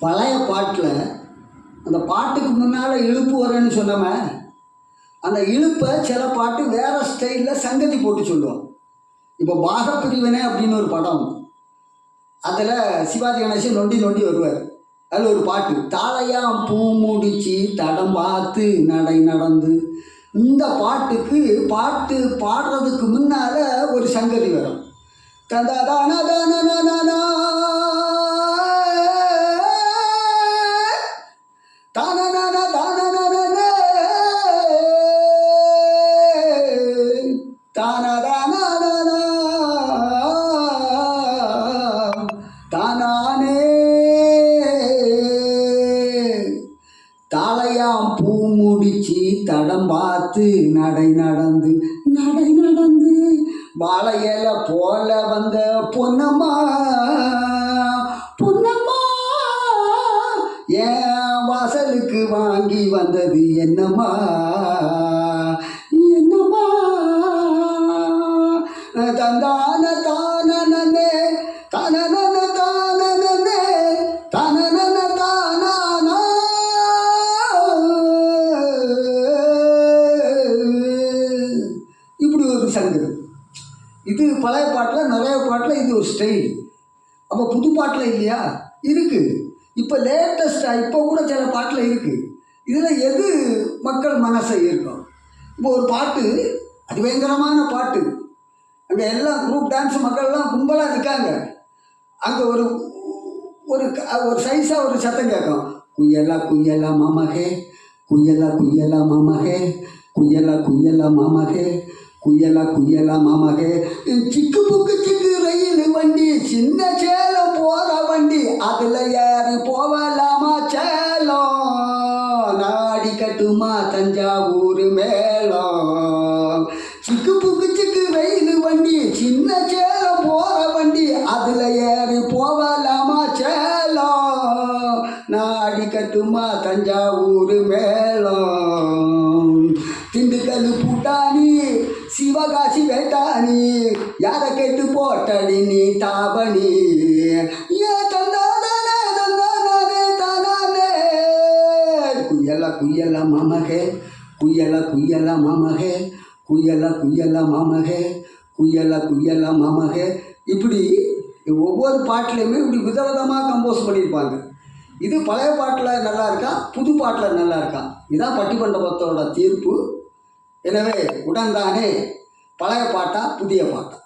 பழைய பாட்டில் அந்த பாட்டுக்கு முன்னால் இழுப்பு வரேன்னு சொன்னோமே அந்த இழுப்பை சில பாட்டு வேறு ஸ்டைலில் சங்கதி போட்டு சொல்லுவோம் இப்போ பாகப்பிரிவினை அப்படின்னு ஒரு படம் அதில் சிவாஜி கணேசன் நொண்டி நொண்டி வருவார். அதில் ஒரு பாட்டு தாளையாம் பூ முடிச்சு தடம் பார்த்து நடை நடந்து. இந்த பாட்டுக்கு பாட்டு பாடுறதுக்கு முன்னால் ஒரு சங்கதி வரும். தந்தா தான தானனா தலையாம் தாளையாம் பூ முடிச்சு தடம் பார்த்து நடை நடந்து நடை நடந்து வாழையில போல வந்த பொன்னம்மா பொன்னம்மா ஏன் வாசலுக்கு வாங்கி வந்தது என்னம்மா? என்னம்மா? தந்தான தானே தனனன தானே தன தானானா? இப்படி ஒரு சங்கு. இது பழைய பாட்டில் நிறைய பாட்டில் இது ஒரு ஸ்டைல். அப்போ புது பாட்டில் இல்லையா? இருக்குது இப்போ லேட்டஸ்ட்டாக இப்போ கூட சில பாட்டில் இருக்குது இதில் எது மக்கள் மனசை ஈர்க்கும்? இப்போ ஒரு பாட்டு அதிபயங்கரமான பாட்டு. அங்கே எல்லாம் குரூப் டான்ஸ் மக்கள்லாம் கும்பலாக இருக்காங்க. அங்கே ஒரு ஒரு ஒரு சைஸாக ஒரு சத்தம் கேட்கும். குய்யலா குய்யலா மாமாகே. குய்யலா குய்யலா மாமாகே. குய்யலா குய்யலா மாமாகே. குய்யலா குய்யலா மாமாகே. சிக்க போவலாமா போகலாமா சேலம் நாடி கட்டுமா தஞ்சாவூர் மேலம் சிக்கு புக்கு சிக்கு ரயில் வண்டி சின்ன சேலம் போற வண்டி அதுல ஏறி போவலாமா சேலம் நாடி கட்டுமா தஞ்சாவூர் மேலம் திண்டுக்கல் பூட்டானி சிவகாசி வேட்டானி யாரை கேட்டு போட்டடி நீ தாபணி? குயல குயல மாமகே குயல குயல மாமகே குயல குயல மாமகே குயல குயல மாமகே. இப்படி ஒவ்வொரு பாட்டிலையுமே இப்படி விதவிதமாக கம்போஸ் பண்ணியிருப்பாங்க. இது பழைய பாட்டில் நல்லா இருக்கா? புது பாட்டில் நல்லா இருக்கா? இதுதான் பட்டிமண்டபத்தோட தீர்ப்பு. எனவே உடன்தானே பழைய பாட்டா புதிய பாட்டா?